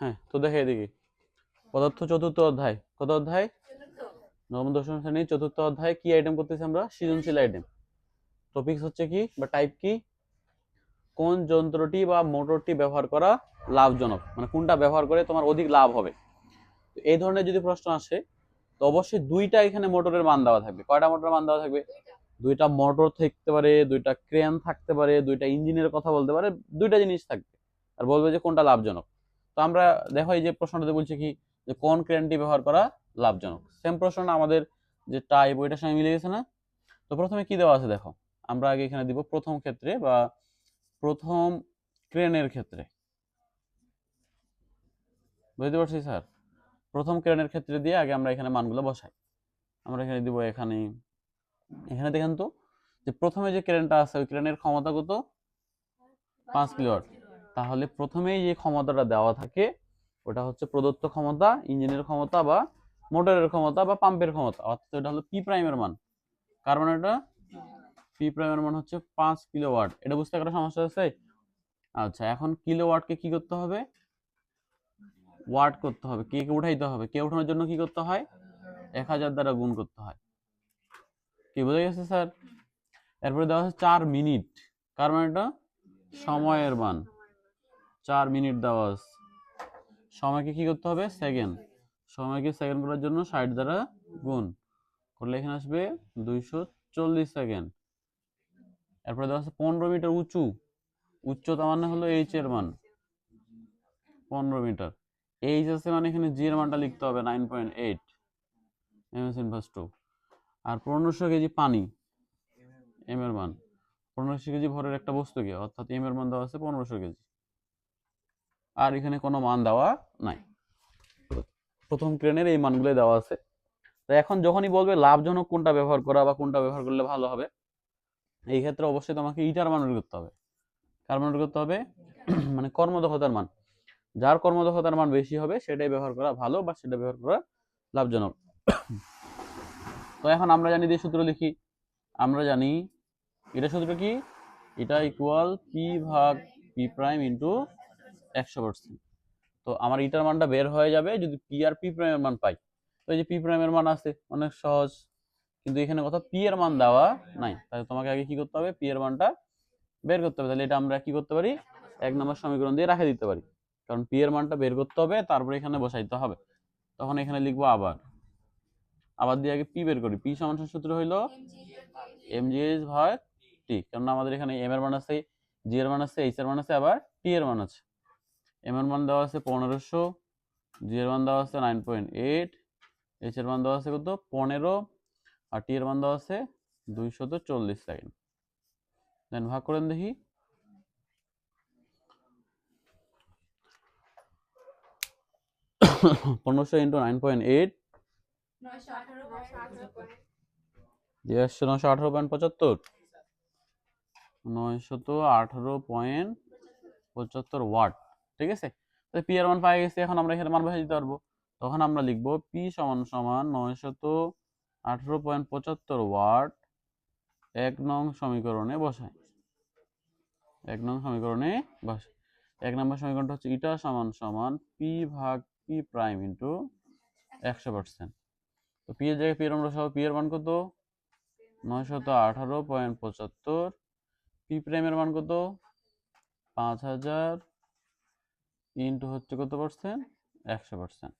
হ্যাঁ তো দেখে এদিকে। পদার্থ চতুর্থ অধ্যায়। কত অধ্যায়? নবম, দশম শ্রেণি, চতুর্থ অধ্যায়। কি আইটেম করতেছি আমরা? সৃজনশীল আইটেম টপিকস হচ্ছে কি বা টাইপ কি? কোন যন্ত্রটি বা মোটরটি ব্যবহার করা লাভজনক? মানে কোনটা ব্যবহার করে তোমার অধিক লাভ হবে? এই ধরনের যদি প্রশ্ন আসে, তো অবশ্যই দুইটা এখানে মোটরের মান দেওয়া থাকবে। কয়টা মোটরের মান দেওয়া থাকবে? দুইটা মোটর থাকতে পারে, দুইটা ক্রেন থাকতে পারে, দুইটা ইঞ্জিনের কথা বলতে পারে, দুইটা জিনিস থাকবে। আর বলবে যে কোনটা লাভজনক। তো আমরা দেখো এই যে প্রশ্নটাতে বলছে কি, যে কোন ক্রেনটি ব্যবহার করা লাভজনক? সেম প্রশ্নটা আমাদের যে টাইপ ওইটার সঙ্গে মিলে গেছে না? তো প্রথমে কি দেওয়া আছে দেখো, আমরা আগে এখানে দিব প্রথম ক্ষেত্রে বা প্রথম ক্রেনের ক্ষেত্রে। বুঝতে পারছি স্যার? প্রথম ক্রেনের ক্ষেত্রে দিয়ে আগে আমরা এখানে মানগুলো বসাই। আমরা এখানে দিব এখানে এখানে দেখেন তো, যে প্রথমে যে ক্রেনটা আছে, ওই ক্রেনের ক্ষমতা কত? পাঁচ কিলোয়াট তাহলে প্রথমেই যে ক্ষমতাটা দেওয়া থাকে, ওটা হচ্ছে প্রদত্ত ক্ষমতা, ইঞ্জিনের ক্ষমতা বা মোটরের ক্ষমতা বা পাম্পের ক্ষমতা। অর্থাৎ এটা হলো পি প্রাইমের মান। কার মানে এটা? পি প্রাইমের মান হচ্ছে পাঁচ কিলোওয়াট। এটা বুঝতে একটা সমস্যা আছে? আচ্ছা এখন কিলোওয়াটকে কি করতে হবে? ওয়াট করতে হবে। কে উঠাইতে হবে? কে উঠানোর জন্য কি করতে হয়? এক হাজার দ্বারা গুণ করতে হয়। কি বোঝা গেছে, স্যার? এরপরে দেওয়া হচ্ছে চার মিনিট। কার মানে এটা? সময়ের মান। চার মিনিট দেওয়া আছে। সময়কে কি করতে হবে? সেকেন্ড সময়কে সেকেন্ড করার জন্য ষাট দ্বারা গুণ। করলে এখানে আসবে দুইশো চল্লিশ সেকেন্ড এরপরে দেওয়া আছে পনেরো মিটার উঁচু। উচ্চতা মানে হলো এইচ এর মান। পনেরো মিটার। এইচ আছে মানে এখানে জি এর মানটা লিখতে হবে nine point eight M S inverse two আর পনেরোশো কেজি পানি। এম এর মান। পনেরোশো কেজি ভরের একটা বস্তুকে অর্থাৎ এম এর মান দেওয়া আছে পনেরোশো কেজি। আর এখানে কোনো মান দেওয়া নাই। প্রথম ক্রেনের এই মানগুলো দেওয়া আছে। তো এখন যখনই বলবে লাভজনক কোনটা ব্যবহার করা বা কোনটা ব্যবহার করলে ভালো হবে, এই ক্ষেত্রে অবশ্যই তোমাকে ইটার মান করতে হবে। কার মান বের করতে হবে? মানে কর্মদক্ষতার মান। যার কর্মদক্ষতার মান বেশি হবে, সেটাই ব্যবহার করা ভালো বা সেটা ব্যবহার করা লাভজনক। তো এখন আমরা জানি যে সূত্র লিখি। আমরা জানি, এটা সূত্র কি? এটা ইকুয়াল পি ভাগ পি প্রাইম ইন্টু একশো পার্সেন্ট তো আমার ইটার মানটা বের হয়ে যাবে যদি পি আর পি প্রাইমের মান পাই। তো এই যে পি প্রাইমের মান আছে, অনেক সহজ। কিন্তু এখানে কথা পি এর মান দেওয়া নাই। তাহলে তোমাকে আগে কি করতে হবে? পি এর মানটা বের করতে হবে। তাহলে এটা আমরা কি করতে পারি? এক নম্বর সমীকরণ দিয়ে রাখে দিতে পারি। কারণ পি এর মানটা বের করতে হবে, তারপরে এখানে বসাইতে হবে। তখন এখানে লিখব আবার। আবার দিয়ে আগে পি বের করি। পি সমান সূত্র হইল এম জি এইচ ভাগ টি কারণ আমাদের এখানে এম এর মান আছে জি এর মান আছে এইচ এর মান আছে, আবার টি এর মান আছে। এম এর মান দেওয়া আছে পনেরোশো জি এর মান দেওয়া আছে নাইন পয়েন্ট এইট এইচ এর মান দেওয়া আছে কত? পনেরো, আর টি এর মান দেওয়া আছে দুইশত চল্লিশ সেকেন্ড দেন ভাগ করেন দেখি। পনেরোশো ইন্টু নাইন পয়েন্ট এইট দেড়শো নশো আঠারো পয়েন্ট পঁচাত্তর। নয়শত আঠারো পয়েন্ট পঁচাত্তর ওয়াট ঠিক আছে? পি এর মান পাই গেছে, এখন আমরা এখানে মান বসে দিতে পারব। তখন আমরা লিখব পি সমান সমান নয়শত আঠারো পয়েন্ট পঁচাত্তর ওয়াট এক নং সমীকরণে বসাই। এক নং সমীকরণে বসাই। এক নম্বর সমীকরণটা হচ্ছে ইটা সমান সমান পি ভাগ পি প্রাইম ইন্টু একশো পার্সেন্ট তো পি এর জায়গায় পি এর আমরা সহ পি এর মান কত? নয়শত আঠারো পয়েন্ট পঁচাত্তর। পি প্রাইমের মান কত? পাঁচ হাজার ইন্টু হচ্ছে কত পার্সেন্ট একশো পার্সেন্ট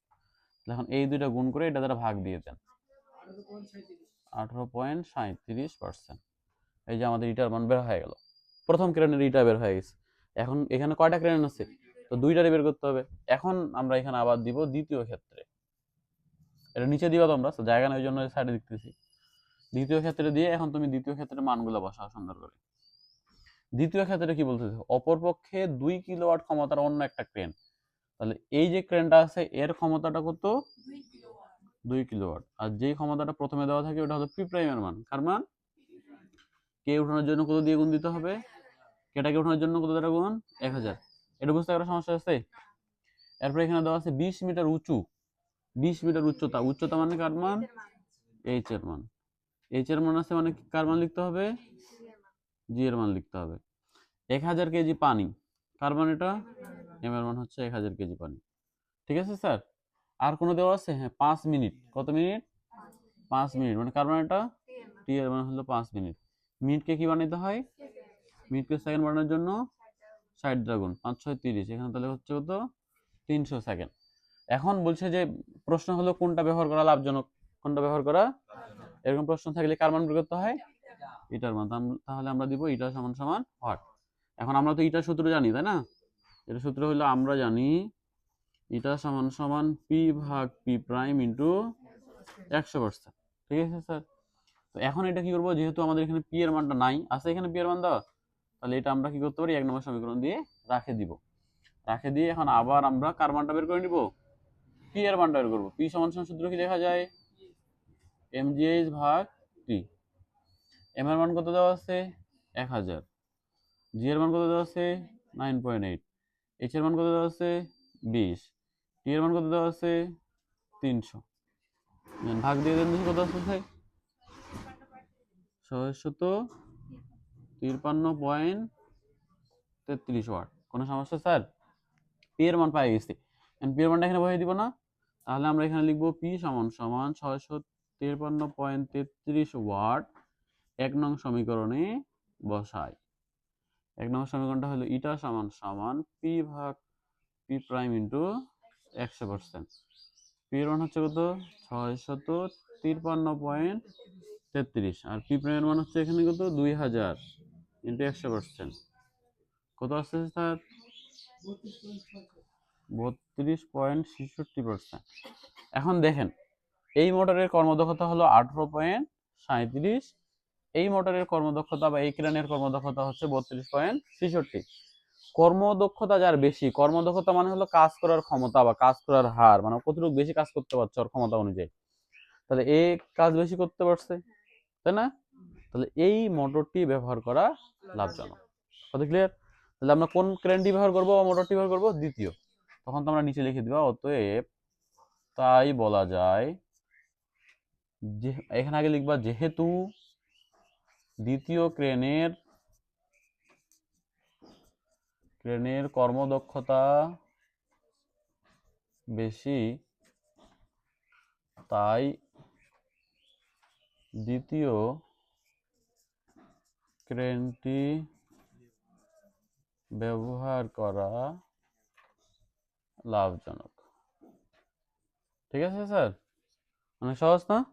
এখন এই দুইটা গুণ করে এটা দ্বারা ভাগ দিয়ে দেন। আঠারো পয়েন্ট সাঁত্রিশ পার্সেন্ট এই যে আমাদের ইটার মান বের হয়ে গেল। প্রথম ক্রেনের ইটা বের হয়ে গেছে। এখন এখানে কয়টা ক্রেন আছে? তো দুইটারই বের করতে হবে। এখন আমরা এখানে আবার দিব দ্বিতীয় ক্ষেত্রে। এটা নিচে দিবা তোমরা জায়গা নেই ওই জন্য সাইডে দেখতেছি। দ্বিতীয় ক্ষেত্রে দিয়ে এখন তুমি দ্বিতীয় ক্ষেত্রে মানগুলো বসাও সুন্দর করে। দ্বিতীয় ক্ষেত্রে কি বলতেছে অপরপক্ষে দুই কিলোওয়াট ক্ষমতার অন্য একটা ক্রেন তাহলে এই যে ক্রেনটা আছে এর ক্ষমতাটা কত? দুই কিলোওয়াট। আর যেই ক্ষমতাটা প্রথমে দেওয়া থাকে ওটা হলো পি প্রাইমের মান। কার মান? কে উঠানোর জন্য কত দিয়ে গুণ দিতে হবে? কেটাকে উঠানোর জন্য কত দ্বারা গুণ এক হাজার। এটা বুঝতে একটা সমস্যা আছে? এরপরে এখানে দেওয়া আছে বিশ মিটার উঁচু। বিশ মিটার উচ্চতা। উচ্চতা মানে কার মান? এইচ এর মান। এইচ এর মান আছে মানে কার মান লিখতে হবে? জি এর মান লিখতে হবে। এক হাজার কেজি পানি কার মান এটা এম এর মান হচ্ছে এক হাজার কেজি পানি। ঠিক আছে স্যার? আর কোনো দেওয়া আছে? হ্যাঁ পাঁচ মিনিট। কত মিনিট? পাঁচ মিনিট। মানে কার মানেটা টি এর মানে হলো পাঁচ মিনিট। মিনিটকে কি বানাইতে হয়? মিনিটকে সেকেন্ড বানানোর জন্য ষাট দ্রাগুণ পাঁচ ছয় তিরিশ। এখানে তাহলে হচ্ছে কত? তিনশো সেকেন্ড এখন বলছে যে প্রশ্ন হলো কোনটা ব্যবহার করা লাভজনক? কোনটা ব্যবহার করা? এরকম প্রশ্ন থাকলে কার মান বের করতে হয়। ইটার মান তাহলে আমরা দিব ইটা সমান সমান হট। এখন আমরা তো ইটার সূত্র জানি, তাই না? এটা সূত্র হলো আমরা জানি ইটা সমান সমান পি ভাগ পি প্রাইম ইন্টু একশো পার্সেন্ট ঠিক আছে, স্যার? তো এখন এটা কি করব? যেহেতু আমাদের এখানে পি এর মানটা নাই, আছে এখানে পি এর মান দেওয়া তাহলে এটা আমরা কি করতে পারি? এক নম্বর সমীকরণ দিয়ে রাখে দিব। রাখে দিয়ে এখন আবার আমরা কার মানটা বের করে নিব? পি এর মানটা বের করব। পি সমান সমান সূত্র কি লেখা যায়? এম জিএইচ ভাগ টি এম এর মান কত দেওয়া আছে? এক হাজার। জি এর মান কত দেওয়া আছে? নাইন পয়েন্ট এইট এইচ এর মান কত দেওয়া আছে? বিশ। টি এর মান কত দেওয়া আছে? তিনশো। ভাগ দিয়ে দেন কত আছে ছয়শত তিরপান্ন পয়েন্ট তেত্রিশ ওয়াট। কোনো সমস্যা, স্যার? পি এর মান পাই গেছি। পি এর মানটা এখানে বসিয়ে দিব না। তাহলে আমরা এখানে লিখব পি সমান সমান ছয়শো তিরপান্ন পয়েন্ট তেত্রিশ ওয়াট এক নং সমীকরণে বসাই। এক নং সমীকরণটা হলো ইটা সমান সমান পি ভাগ পি প্রাইম ইন্টু একশো পার্সেন্ট। পি এর মান হচ্ছে কত? ছয়শত তিরপান্ন পয়েন্ট তেত্রিশ। আর পি প্রাইমের মান হচ্ছে এখানে কত? দুই হাজার ইন্টু একশো পার্সেন্ট। কত আসছে স্যার? বত্রিশ পয়েন্ট ছেষট্টি পার্সেন্ট। এখন দেখেন, এই মোটরের কর্মদক্ষতা হলো আঠারো পয়েন্ট সাঁত্রিশ এই মোটরের কর্মদক্ষতা বা এই ক্রেনের কর্মদক্ষতা হচ্ছে বত্রিশ পয়েন্ট ছেষট্টি। কর্মদক্ষতা যার বেশি, কর্মদক্ষতা মানে হলো কাজ করার ক্ষমতা বা কাজ করার হার মানে কতটুকু বেশি কাজ করতে পারছে ওর ক্ষমতা অনুযায়ী। তাহলে এ কাজ বেশি করতে পারছে, তাই না? তাহলে এই মোটরটি ব্যবহার করা লাভজনক। কথা ক্লিয়ার তাহলে আমরা কোন ক্রেনটি ব্যবহার করব বা মোটরটি ব্যবহার করব? দ্বিতীয়। তখন তো আমরা নিচে লিখে দিবা, অতএব তাই বলা যায় যে, এখানে আগে লিখবা যেহেতু দ্বিতীয় ক্রেনের ক্রেনের কর্মদক্ষতা বেশি, তাই দ্বিতীয় ক্রেনটি ব্যবহার করা লাভজনক। ঠিক আছে, স্যার? অনেক সহজ না?